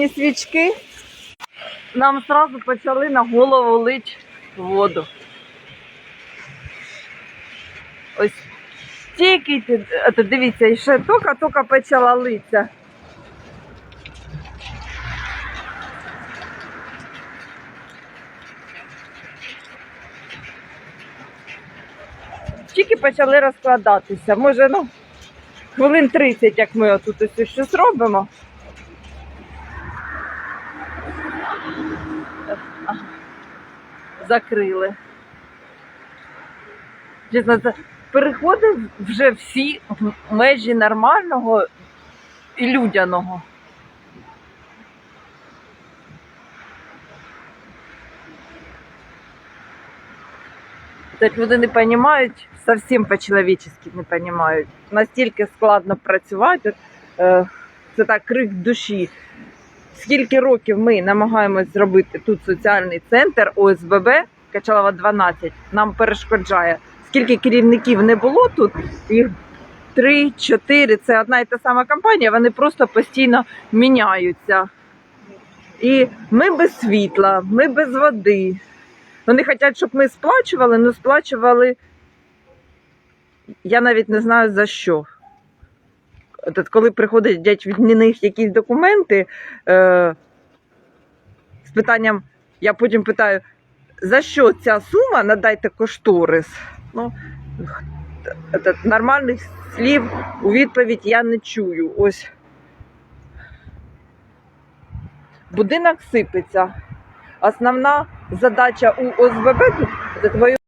їхні свічки, нам одразу почали на голову лить воду. Ось тільки дивіться, ще тільки-тільки почала литися. Тільки почали розкладатися. Може, ну, хвилин 30, як ми отут ось щось робимо. Закрили. Переходить вже всі в межі нормального і людяного. Так люди не розуміють, зовсім по-чоловічески не розуміють. Настільки складно працювати, е, це так крик душі. Скільки років ми намагаємось зробити тут соціальний центр ОСББ Качалова 12 нам перешкоджає. Скільки керівників не було тут, їх три, чотири, це одна і та сама компанія, вони просто постійно міняються. І ми без світла, ми без води. Вони хочуть, щоб ми сплачували, але сплачували. Я навіть не знаю за що. От коли приходять від них якісь документи е, з питанням, я потім питаю, за що ця сума, надайте кошторис. Ну, этот, нормальних слів у відповідь я не чую. Ось. Будинок сипеться. Основна задача у ОСББ тут це твою